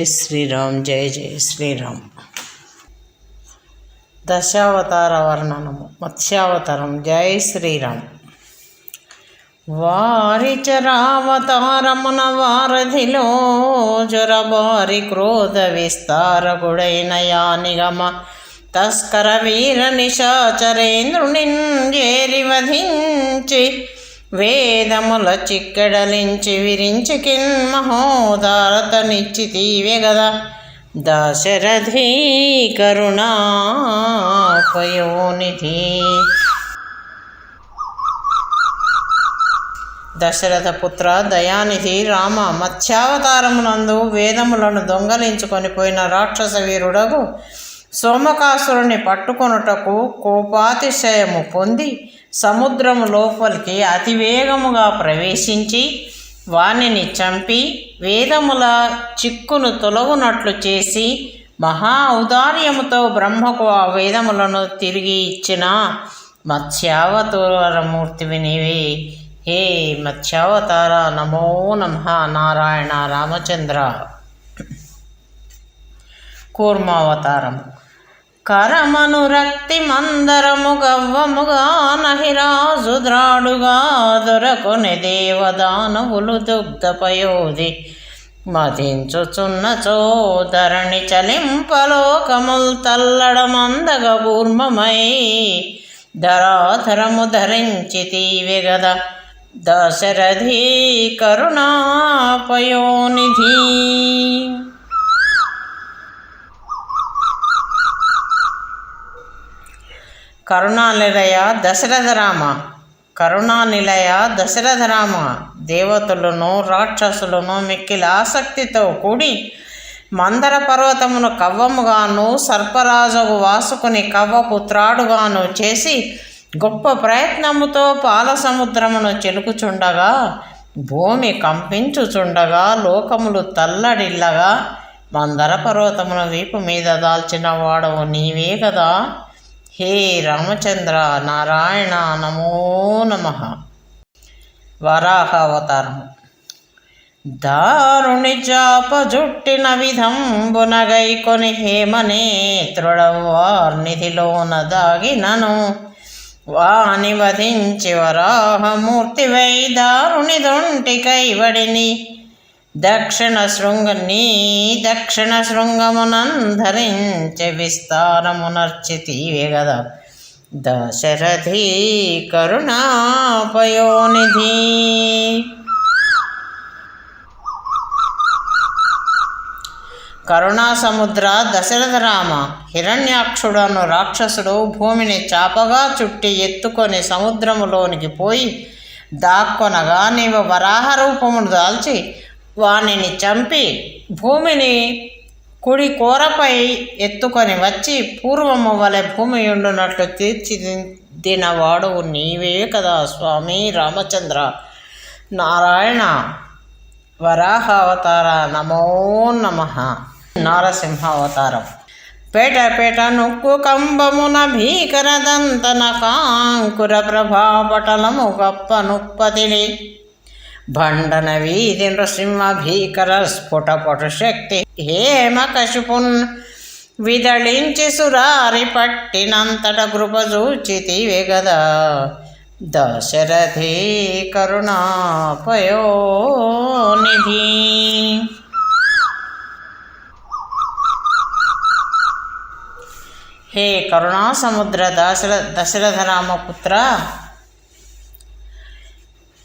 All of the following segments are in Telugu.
జై శ్రీరామ్ జై జై శ్రీరామ్. దశావతార వర్ణనము మత్స్యావతారం జై శ్రీరామ్. వారి చరావతారమున వారధిలో జొరబారి క్రోధ విస్తారకుడైన యానిగమ తస్కర వీర నిశాచరేంద్రుని చేరి వధించి వేదముల చిక్కడలించి విరించి కిన్మహోదారత నిశ్చితీవే గదా. దశరథీ కరుణాపయోనిధి. దశరథ పుత్ర దయానిధి రామ మత్స్యావతారమునందు వేదములను దొంగలించుకొని పోయిన రాక్షస వీరుడగు సోమకాసురుని పట్టుకొనుటకు కోపాతిశయము పొంది సముద్రము లోపలికి అతివేగముగా ప్రవేశించి వానిని చంపి వేదముల చిక్కును తొలగునట్లు చేసి మహా ఔదార్యముతో బ్రహ్మకు ఆ వేదములను తిరిగి ఇచ్చిన మత్స్యావతారమూర్తివి నీవే హే మత్స్యావతార నమో నమ నారాయణ రామచంద్ర. కూర్మావతారము కరమనురక్తి మందరము గవ్వముగా నహిరాజు ద్రాడుగా దొరకొని దేవదానవులు దుగ్ధపయోధి. మదించుచున్న చోదరణి చలింపలోకముల్ తల్లడమందగ కూర్మమై ధరాధరము ధరించి తీవెగద దశరథీ కరుణాపయోనిధి. కరుణానిలయ దశరథరామ. కరుణానిలయ దశరథరామ. దేవతలను రాక్షసులను మిక్కిలి ఆసక్తితో కూడి మందర పర్వతమును కవ్వముగాను సర్పరాజుకు వాసుకుని కవ్వపుత్రాడుగాను చేసి గొప్ప ప్రయత్నముతో పాలసముద్రమును చెలుకుచుండగా భూమి కంపించుచుండగా లోకములు తల్లడిల్లగా మందర పర్వతమును వీపు మీద దాల్చిన వాడవు నీవే కదా హే రామచంద్ర నారాయణ నమో నమ. వరాహ దారుణి చాప జుట్టిన విధంబునగై కొని హేమనేత్రుడవార్నిధిలోన దాగినను. వాని వధించి వరాహమూర్తి వై దారుని దొంటి కైవడిని దక్షిణ శృంగని దక్షిణ శృంగమునంధరించి విస్తారమునర్చితీవే గదా దశరథీ కరుణాపయోనిధి. కరుణా సముద్ర దశరథ రామ హిరణ్యాక్షుడను రాక్షసుడు భూమిని చాపగా చుట్టి ఎత్తుకొని సముద్రములోనికి పోయి దాక్కొనగా నీవు వరాహ రూపమును దాల్చి వానిని చంపి భూమిని కుడి కూరపై ఎత్తుకొని వచ్చి పూర్వము వలె భూమి ఉండునట్లు తీర్చిదినవాడు నీవే కదా స్వామి రామచంద్ర. నారాయణ వరాహ అవతార నమో నమ. నారసింహావతారం. పేట పేట నొక్కు కంబమున భీకర దంతన కాంకుర ప్రభాపటలము గప్ప నుప్పతిని భండన వీధి నృసింహ భీకర స్ఫుటపటు శక్తి హేమ కశుపున్ విదళించి సురారి పట్టినంతట కృప చూచితివే గదా దశరథే కరుణాపయోనిధి హే కరుణా సముద్ర దశర దశరథరామపుత్ర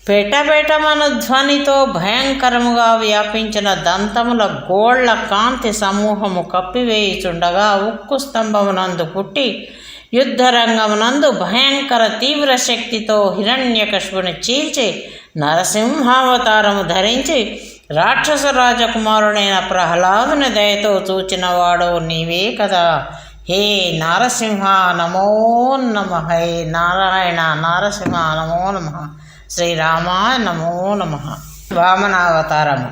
రామపుత్ర పెటపెటమన ధ్వనితో భయంకరముగా వ్యాపించిన దంతముల గోళ్ళ కాంతి సమూహము కప్పివేయుచుండగా ఉక్కు స్తంభమునందు పుట్టి యుద్ధరంగమునందు భయంకర తీవ్ర శక్తితో హిరణ్యకశుని చీల్చి నరసింహావతారము ధరించి రాక్షస రాజకుమారుడైన ప్రహ్లాదుని దయతో చూచినవాడు నీవే కదా. హే నారసింహ నమో నమ హే నారాయణ నారసింహ నమో నమ. శ్రీరామ నమో. నమ వామనావతారము.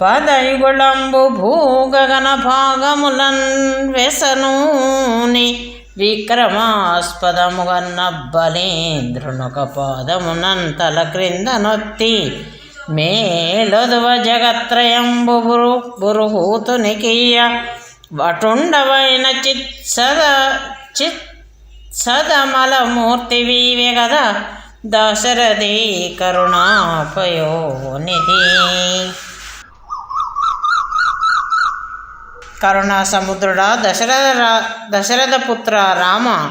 పదైగుళంబు భూగగన భాగములన్ వెసనూని విక్రమాస్పదముగన్న బలేంద్రునొక పాదమునంతల క్రింద నొత్తి మేలొదువ జగత్రయంబు బురు బురుహూతునికీయ వటుండవైన చిత్సద చిత్ సదమలమూర్తివీవే కదా దశరథి కరుణాపయోనిధి. కరుణా సముద్రుడా దశరథ రా- దశరథ పుత్ర రామ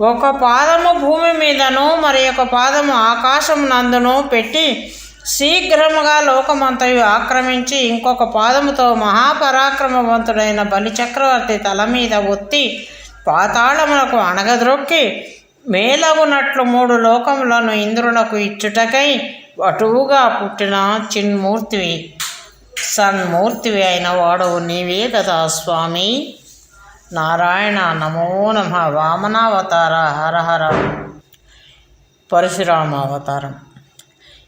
ఒక పాదము భూమి మీదను మరి ఒక పాదము ఆకాశం నందును పెట్టి శీఘ్రముగా లోకమంతయు ఆక్రమించి ఇంకొక పాదముతో మహాపరాక్రమవంతుడైన బలిచక్రవర్తి తల మీద ఒత్తి పాతాళములకు అణగద్రొక్కి మేలగునట్లు మూడు లోకములను ఇంద్రునకు ఇచ్చుటకై అటువుగా పుట్టిన చిన్మూర్తివి. సన్మూర్తివి అయిన వాడవు నీవే కదా స్వామి. నారాయణ నమో నమ. వామనావతార హరహర పరశురామావతారం.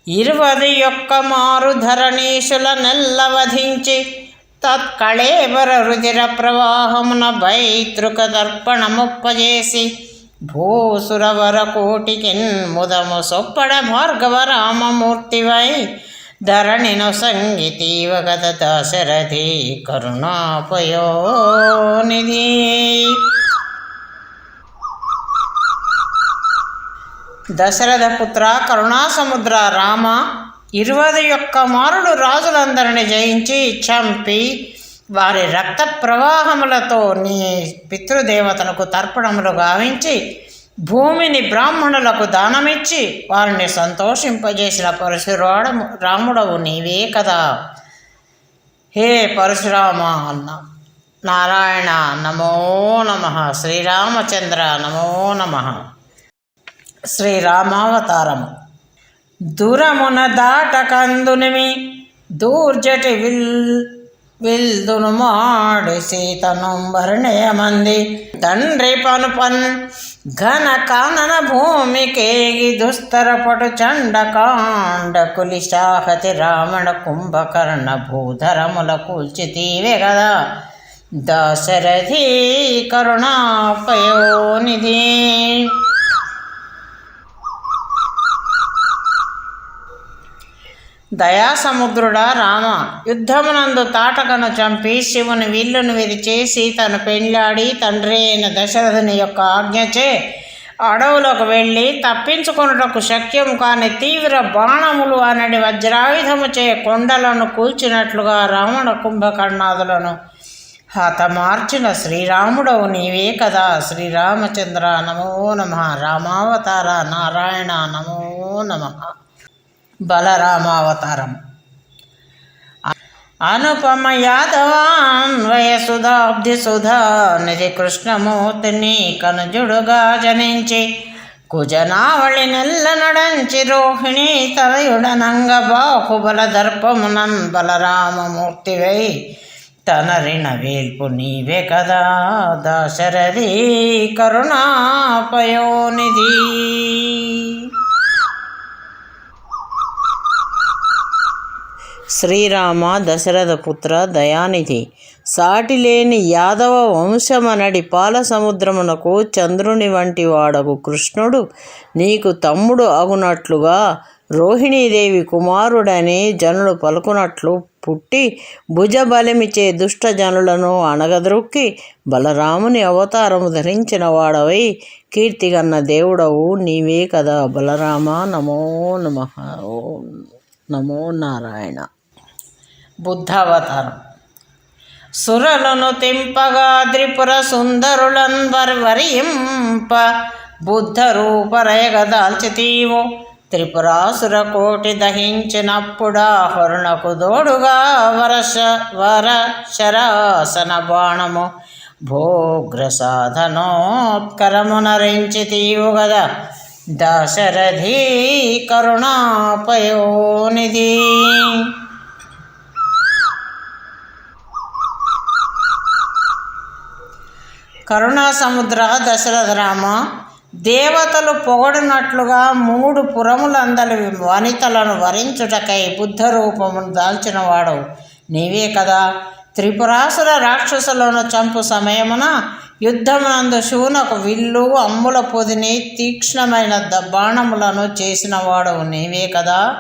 ఇరువది యొక్క మారు ధరణీశుల నెల్లవధించి తత్కళేవర రుధిర ప్రవాహమున భైతృక తర్పణముప్పజేసి భూసురవర కోటికిన్ ముదము సొప్పడ భార్గవ రామమూర్తివై ధరణిను సంగీతీవ గత దశరథి కరుణాపయోనిధి. దశరథ పుత్ర కరుణాసముద్ర రామ ఇరువది యొక్క మారుడు రాజులందరిని జయించి చంపి వారి రక్త ప్రవాహములతో నీ పితృదేవతలకు తర్పణములు గావించి భూమిని బ్రాహ్మణులకు దానమిచ్చి వారిని సంతోషింపజేసిన పరశురాడము రాముడవు నీవే కదా. హే పరశురామ అన్న. నారాయణ నమో నమ. శ్రీరామచంద్ర నమో నమః. శ్రీరామావతారము దూరమున దాటకందునిమి దూర్జటి విల్ విల్దును మాడి సీతను తండ్రి పను పన్ ఘన కానన భూమికేగి దుస్తరపటు చండకాండ కులిశాహతి రావణ కుంభకర్ణ భూధరముల కూల్చితీవే కదా దశరథి కరుణాపయోనిధి దయాసముద్రుడా రామ యుద్ధమునందు తాటకను చంపి శివుని విల్లును విరిచి సీతను పెండ్లాడి తండ్రి అయిన దశరథుని యొక్క ఆజ్ఞచే అడవులకు వెళ్ళి తప్పించుకొనుటకు శక్యం కాని తీవ్ర బాణములు అనడి వజ్రాయుధముచే కొండలను కూల్చినట్లుగా రావణ కుంభకర్ణాదులను హతమార్చిన శ్రీరాముడవు నీవే కదా. శ్రీరామచంద్ర నమో నమ. రామావతార నారాయణ నమో నమః. బలరామావతారం. అనుపమ యాదవాన్వయ సుధాబ్ది సుధా నిధి కృష్ణమూర్తిని కనుజుడుగా జనించి కుజనావళి నెల్ల నడంచి రోహిణి తరయుడనంగ బాహుబల దర్పమునన్ బలరామమూర్తివై తనరిన వేల్పు నీవే కదా దాశరథి కరుణాపయోనిధి. శ్రీరామ దశరథ పుత్ర దయానిధి. సాటిలేని యాదవ వంశమనడి పాల సముద్రమునకు చంద్రుని వంటి వాడగు కృష్ణుడు. నీకు తమ్ముడు అగునట్లుగా రోహిణీదేవి కుమారుడని జనులు పలుకునట్లు పుట్టి భుజబలమిచే దుష్ట జనులను అణగద్రొక్కి బలరాముని అవతారము ధరించిన వాడవై కీర్తిగన్న దేవుడవు నీవే కదా బలరామ. నమో నమ. నమో నారాయణ. బుద్ధావతారం. సురలను తింపగా త్రిపుర సుందరులన్ వరింప బుద్ధ రూపరయగదాల్చితీవో త్రిపురాసుర కోటి దహించినప్పుడా హరుణకు దోడుగా వరష వర శరాసన బాణము. భోగ్ర సాధనోత్కరమునరించి తీవు గదా దశరథీ కరుణాపయోనిధి. కరుణా సముద్ర దశరథ రామ దేవతలు పొగడినట్లుగా మూడు పురములందలి వనితలను వరించుటకై బుద్ధ రూపమును దాల్చినవాడు. నీవే కదా. త్రిపురాసుర రాక్షసులను చంపు సమయమున యుద్ధమునందు శూనకు విల్లు అమ్ముల పొదిని తీక్ష్ణమైన ద- బాణములను చేసినవాడు నీవే కదా.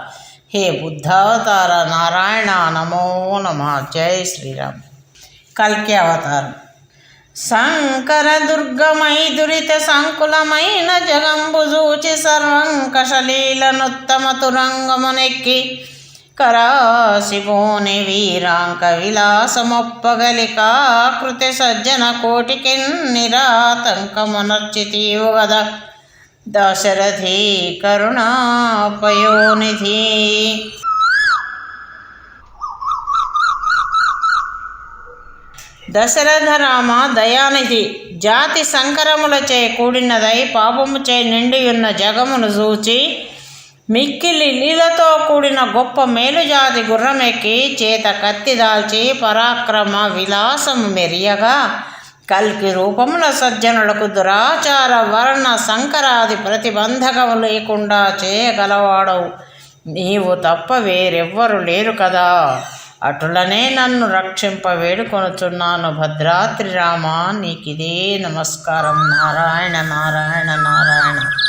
హే బుద్ధావతార నారాయణ నమో నమ. జై శ్రీరామ్. కల్కి అవతారం. శంకర దుర్గమై దురిత సంకులమైన జగంబు చూచి సర్వం కషలీలనుత్తమ తురంగమునెక్కి కరాసిపోని వీరాంక విలాసమొప్పగలికా కృతి సజ్జన కోటికి నిరాతంకమునర్చితీవు గద. దశరథి కరుణాపయోనిధి. దశరథ రామ దయానిధి జాతి సంకరములచే కూడినదై పాపముచే నిండియున్న జగమును చూచి మిక్కిలి నీళ్ళతో కూడిన గొప్ప మేలుజాతి గుర్రమెక్కి చేత కత్తి దాల్చి పరాక్రమ విలాసము మెరియగా కల్కి రూపముల సజ్జనులకు దురాచార వర్ణ సంకరాది ప్రతిబంధకము లేకుండా చేయగలవాడవు. నీవు తప్ప వేరెవ్వరు లేరు కదా. అటులనే నన్ను రక్షింప వేడుకొనుచున్నాను భద్రాద్రి రామ నీకిదే నమస్కారం. నారాయణ నారాయణ నారాయణ.